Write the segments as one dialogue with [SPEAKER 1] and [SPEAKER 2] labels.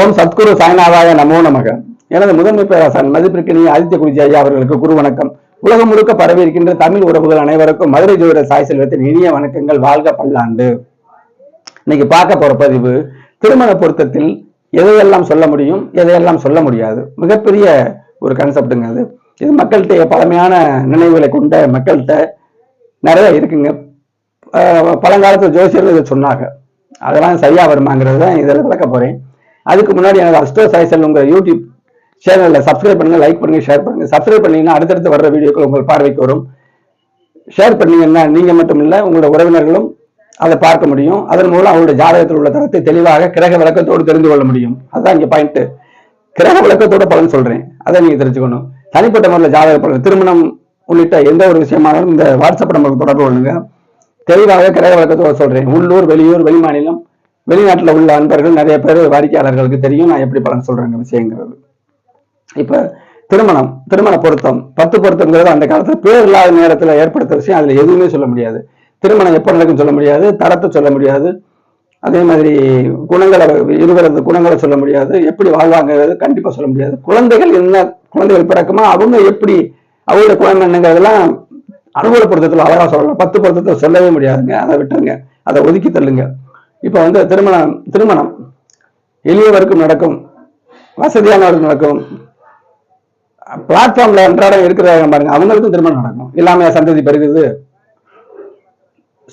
[SPEAKER 1] ஓம் சத்குரு சாய்நாதாய நமோ நமக. எனது முதன்மை பேராசன் மதிப்பிற்கு நீ ஆதித்ய குருஜி ஐயா அவர்களுக்கு குரு வணக்கம். உலகம் முழுக்க பரவி இருக்கின்ற தமிழ் உறவுகள் அனைவருக்கும் மதுரை ஜோதிட சாய் செல்வத்தின் இனிய வணக்கங்கள் வாழ்க பல்லாண்டு. இன்னைக்கு பார்க்க போற பதிவு திருமண பொருத்தத்தில் எதையெல்லாம் சொல்ல முடியும் எதையெல்லாம் சொல்ல முடியாது. மிகப்பெரிய ஒரு கான்செப்டுங்க அது. இது மக்கள்கிட்ட பழமையான நினைவுகளை கொண்ட மக்கள்கிட்ட நிறைய இருக்குங்க. பழங்காலத்தில் ஜோசியர்கள் இதை சொன்னாங்க. அதெல்லாம் சரியா வருமாங்கிறது தான் இதில் விளக்க போறேன். அதுக்கு முன்னாடி எனக்கு அஸ்டோ சாய்சல் உங்க யூடியூப் சேனலில் சப்ஸ்கிரைப் பண்ணுங்க லைக் பண்ணுங்க ஷேர் பண்ணுங்க. சப்ஸ்கிரைப் பண்ணீங்கன்னா அடுத்தடுத்து வர்ற வீடியோக்கள் உங்கள் பார்வைக்கு வரும். ஷேர் பண்ணீங்கன்னா நீங்க மட்டும் இல்ல உங்களோட உறவினர்களும் அதை பார்க்க முடியும். அதன் மூலம் அவருடைய ஜாதகத்தில் உள்ள தரத்தை தெளிவாக கிரக விளக்கத்தோடு தெரிந்து கொள்ள முடியும். அதுதான் இங்க பாயிண்ட் கிரக விளக்கத்தோட பலன் சொல்றேன். அதை நீங்க தெரிஞ்சுக்கணும். தனிப்பட்ட முறையில் ஜாதக பலன். திருமணம் உள்ளிட்ட எந்த ஒரு விஷயமானாலும் இந்த வாட்ஸ்அப் நம்பருக்கு தொடர்பு கொள்ளுங்க. தெளிவாக கிரக விளக்கத்தோட சொல்றேன். உள்ளூர் வெளியூர் வெளிமாநிலம் வெளிநாட்டில் உள்ள அன்பர்கள் நிறைய பேர் வாடிக்கையாளர்களுக்கு தெரியும். நான் எப்படி பலன் சொல்றேங்க விஷயங்கிறது. இப்போ திருமணம் திருமண பொருத்தம் பத்து பொருத்தம்ங்கிறது அந்த காலத்தில் பேர் இல்லாத நேரத்தில் ஏற்படுத்த விஷயம். அதில் எதுவுமே சொல்ல முடியாது. திருமணம் எப்போ நடக்கும் சொல்ல முடியாது. தரத்தை சொல்ல முடியாது. அதே மாதிரி குணங்களை இருவரது குணங்களை சொல்ல முடியாது. எப்படி வாழ்வாங்கிறது கண்டிப்பாக சொல்ல முடியாது. குழந்தைகள் என்ன குழந்தைகள் பிறக்குமா அவங்க எப்படி அவங்களோட குழந்தை என்னங்கிறதெல்லாம் அனுகூல பொருத்தத்தில் அழகாக சொல்லலாம். பத்து பொருத்தத்தை சொல்லவே முடியாதுங்க. அதை விட்டுருங்க. அதை ஒதுக்கி தள்ளுங்க. இப்போ வந்து திருமணம் திருமணம். எளியவருக்கும் நடக்கும் வசதியானவருக்கும் நடக்கும். பிளாட்ஃபார்ம்ல அன்றாடம் இருக்கிறாங்க பாருங்க அவங்களுக்கும் திருமணம் நடக்கும். எல்லாமே சந்ததி பெருகுது.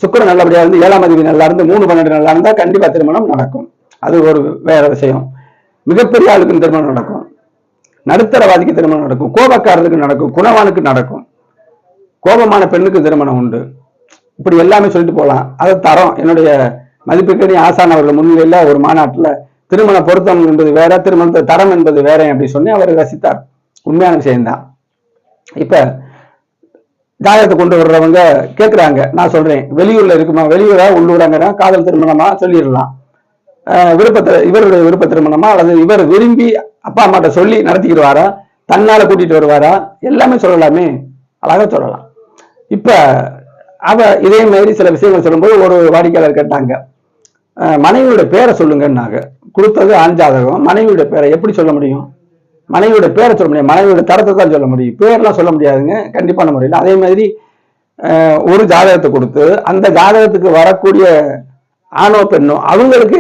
[SPEAKER 1] சுக்கரம் நல்லபடியா இருந்து ஏழாம் அதிபதி நல்லா இருந்து மூணு பன்னெண்டு நல்லா இருந்தா கண்டிப்பா திருமணம் நடக்கும். அது ஒரு வேற விஷயம். மிகப்பெரிய ஆளுக்கும் திருமணம் நடக்கும். நடுத்தரவாதிக்கு திருமணம் நடக்கும். கோபக்காரருக்கு நடக்கும். குணவானுக்கு நடக்கும். கோபமான பெண்ணுக்கு திருமணம் உண்டு. இப்படி எல்லாமே சொல்லிட்டு போகலாம் அதை தரம். என்னுடைய மதிப்புக்கணி ஆசான் அவர்கள் ஒரு மாநாட்டுல திருமண பொருத்தம் என்பது வேற திருமணத்தை தரம் என்பது வேற அப்படி சொல்லி அவர் ரசித்தார். உண்மையான விஷயம்தான். இப்ப ஜாதகத்தை கொண்டு வர்றவங்க கேட்குறாங்க நான் சொல்றேன் வெளியூர்ல இருக்குமா வெளியூரா உள்ளூராங்கன்னா காதல் திருமணமா சொல்லிடலாம். ஆஹ் விருப்பத்தை இவருடைய விருப்ப திருமணமா அல்லது இவர் விரும்பி அப்பா அம்மாட்ட சொல்லி நடத்திக்கிடுவாரா தன்னால கூட்டிட்டு வருவாரா எல்லாமே சொல்லலாமே அழகா சொல்லலாம். இப்ப அவ இதே மாதிரி சில விஷயங்கள் சொல்லும்போது ஒரு வாடிக்கையாளர் கேட்டாங்க. மனைவியோட பேரை சொல்லுங்கன்னாங்க. கொடுத்தது ஆண் ஜாதகம். மனைவியோட பேரை எப்படி சொல்ல முடியும்? மனைவியோட பேரை சொல்ல முடியும். மனைவியோட தரத்தை தான் சொல்ல முடியும். பேர்லாம் சொல்ல முடியாதுங்க. கண்டிப்பான முறையில் அதே மாதிரி ஒரு ஜாதகத்தை கொடுத்து அந்த ஜாதகத்துக்கு வரக்கூடிய ஆணோ பெண்ணோ அவங்களுக்கு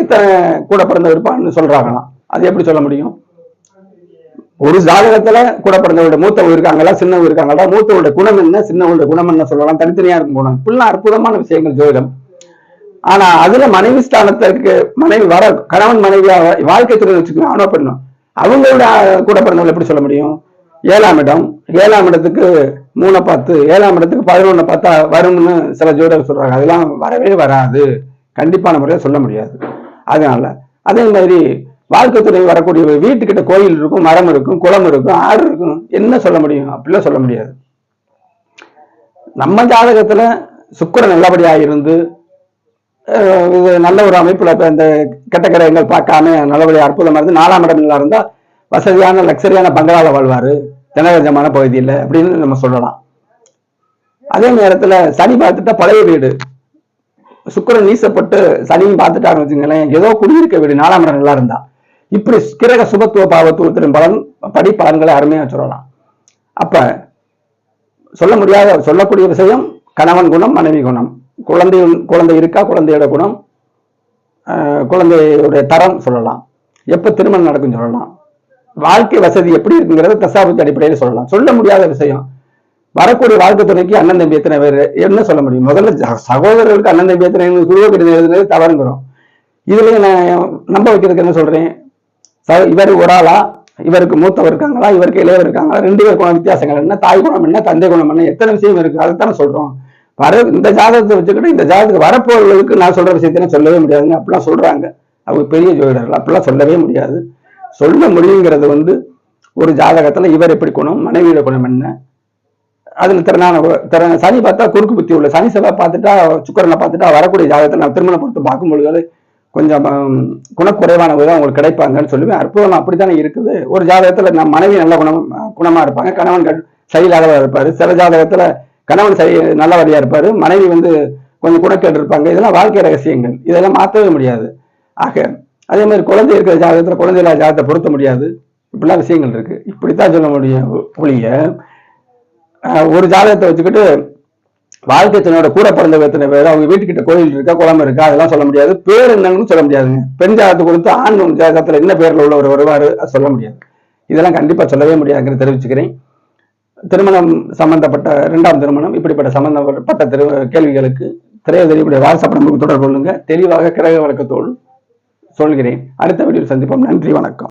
[SPEAKER 1] கூட பிறந்த விருப்பான்னு சொல்றாங்களாம். அது எப்படி சொல்ல முடியும்? ஒரு ஜாதகத்துல கூட பிறந்தவருடைய மூத்தவங்க இருக்காங்களா சின்னவங்க இருக்காங்களா மூத்தவருடைய குணம் என்ன சின்னவருடைய குணம் என்ன சொல்லலாம் தனித்தனியா இருக்கும் குணம். இப்படிலாம் அற்புதமான விஷயங்கள் ஜோதிடம். ஆனா அதுல மனைவி ஸ்தானத்திற்கு மனைவி வர கணவன் மனைவியா வாழ்க்கை துறை வச்சுக்கலாம் ஆனோ பண்ணும் அவங்களோட கூட பிறந்தவங்க எப்படி சொல்ல முடியும்? ஏழாம் இடம் ஏழாம் இடத்துக்கு மூணை பார்த்து ஏழாம் இடத்துக்கு பதினொன்னு பார்த்தா வரும்னு சில ஜோடர் சொல்றாங்க. அதெல்லாம் வரவே வராது. கண்டிப்பான முறையை சொல்ல முடியாது. அதனால அதே மாதிரி வாழ்க்கை துறை வரக்கூடிய வீட்டுக்கிட்ட கோயில் இருக்கும் மரம் இருக்கும் குளம் இருக்கும் ஆறு இருக்கும். என்ன சொல்ல முடியும்? அப்படிலாம் சொல்ல முடியாது. நம்ம ஜாதகத்துல சுக்கிரன் நல்லபடியா இருந்து இது நல்ல ஒரு அமைப்புல இந்த கெட்ட கிரகங்கள் பார்க்காம நல்லபடியா அற்புதமா இருந்து நாலாம் இடம் நல்லா இருந்தா வசதியான லக்ஸரியான பங்களால வாழ்வாரு. ஜனரஞ்சமான பகுதியில் அப்படின்னு நம்ம சொல்லலாம். அதே நேரத்துல சனி பார்த்துட்டா பழைய வீடு. சுக்கரன் நீசப்பட்டு சனியும் பார்த்துட்டாங்கன்னு வச்சுங்களேன் ஏதோ குடியிருக்க வீடு நாலாம் இடம் நல்லா இருந்தா. இப்படி கிரக சுபத்துவ பாவத்துவத்தின் பலன் படி பலன்களை அருமையாக சொல்லலாம். அப்ப சொல்ல முடியாத சொல்லக்கூடிய விஷயம் கணவன் குணம் மனைவி குணம். குழந்தை குழந்தை இருக்கா குழந்தையோட குணம்? குழந்தையுடைய தரம் சொல்லலாம். எப்ப திருமணம் நடக்கும் சொல்லலாம். வாழ்க்கை வசதி எப்படி இருக்குங்கிறத தசாபத்து அடிப்படையில் சொல்லலாம். சொல்ல முடியாத விஷயம். வரக்கூடிய வாழ்க்கை துணைக்கு அண்ணன் தம்பி எத்தனை பேர்? என்ன சொல்ல முடியும்? முதல்ல ச- சகோதரர்களுக்கு அண்ணன் தம்பி எத்தனை குருவ எழுதுனது தவறுங்கிறோம். இதுல நான் நம்ப வைக்கிறதுக்கு என்ன சொல்றேன்? இவர் ஒரு ஆளா? இவருக்கு மூத்தவர் இருக்காங்களா? இவருக்கு இளையவர் இருக்காங்களா? ரெண்டு பேர் குணம் வித்தியாசங்கள் என்ன? தாய் குணம் என்ன? தந்தை குணம் என்ன? எத்தனை விஷயம் இருக்கு? அதுதானே சொல்றோம். வர இந்த ஜாதகத்தை வச்சுக்கிட்டு இந்த ஜாதகத்துக்கு வரப்போறவர்களுக்கு நான் சொல்ற விஷயத்தை சொல்லவே முடியாதுங்க. அப்படிலாம் சொல்றாங்க. அவங்க பெரிய ஜோதிடர்கள். அப்படிலாம் சொல்லவே முடியாது. சொல்ல முடியுங்கிறது வந்து ஒரு ஜாதகத்துல இவர் எப்படி குணம்? மனைவியோட குணம் என்ன? அதுல திறனான திறன் சனி பார்த்தா குறுக்கு புத்தி உள்ள. சனி செவ்வாய் பார்த்துட்டா சுக்கரனை பார்த்துட்டா வரக்கூடிய ஜாதகத்தை நான் திருமணம் பொறுத்து பார்க்கும் பொழுது கொஞ்சம் ஹம், குணக்குறைவானவங்க தான் உங்களுக்கு கிடைப்பாங்கன்னு சொல்லுவேன். அற்புதம் அப்படித்தானே இருக்குது. ஒரு ஜாதகத்துல நம்ம மனைவி நல்ல குணம் குணமா இருப்பாங்க. கணவன் சரியில்லாதவா இருப்பாரு. சில ஜாதகத்துல கணவன் சரி நல்லவரியா இருப்பாரு. மனைவி வந்து கொஞ்சம் குணக்கேடு இருப்பாங்க இதெல்லாம் வாழ்க்கை ரகசியங்கள். இதெல்லாம் மாற்றவே முடியாது. ஆக அதே மாதிரி குழந்தை இருக்கிற ஜாதகத்துல குழந்தை இல்லாத ஜாதகத்தை பொருத்த முடியாது. இப்படிலாம் விஷயங்கள் இருக்கு. இப்படித்தான் சொல்ல முடியும் ஒழிய ஒரு ஜாதகத்தை வச்சுக்கிட்டு வாழ்க்கை கூட பிறந்த எத்தனை பேர்? அவங்க வீட்டுக்கிட்ட கோயில் இருக்கா குளம் இருக்கா? அதெல்லாம் சொல்ல முடியாது. பேர் என்னன்னு சொல்ல முடியாதுங்க. பெண் ஜாதகத்தை கொடுத்து ஆண் ஜாதகத்தில் என்ன பேரில் உள்ளவர் வருவார் சொல்ல முடியாது. இதெல்லாம் கண்டிப்பாக சொல்லவே முடியாதுன்னு தெரிவிச்சுக்கிறேன். திருமணம் சம்பந்தப்பட்ட இரண்டாம் திருமணம் இப்படிப்பட்ட சம்பந்தப்பட்ட திரு கேள்விகளுக்கு திரையதறிவுடைய வாட்ஸ்அப் நம்பருக்கு தொடர்பு கொள்ளுங்க. தெளிவாக கிரக வழக்கத்தோடு சொல்கிறேன். அடுத்த வீடியோ சந்திப்போம். நன்றி வணக்கம்.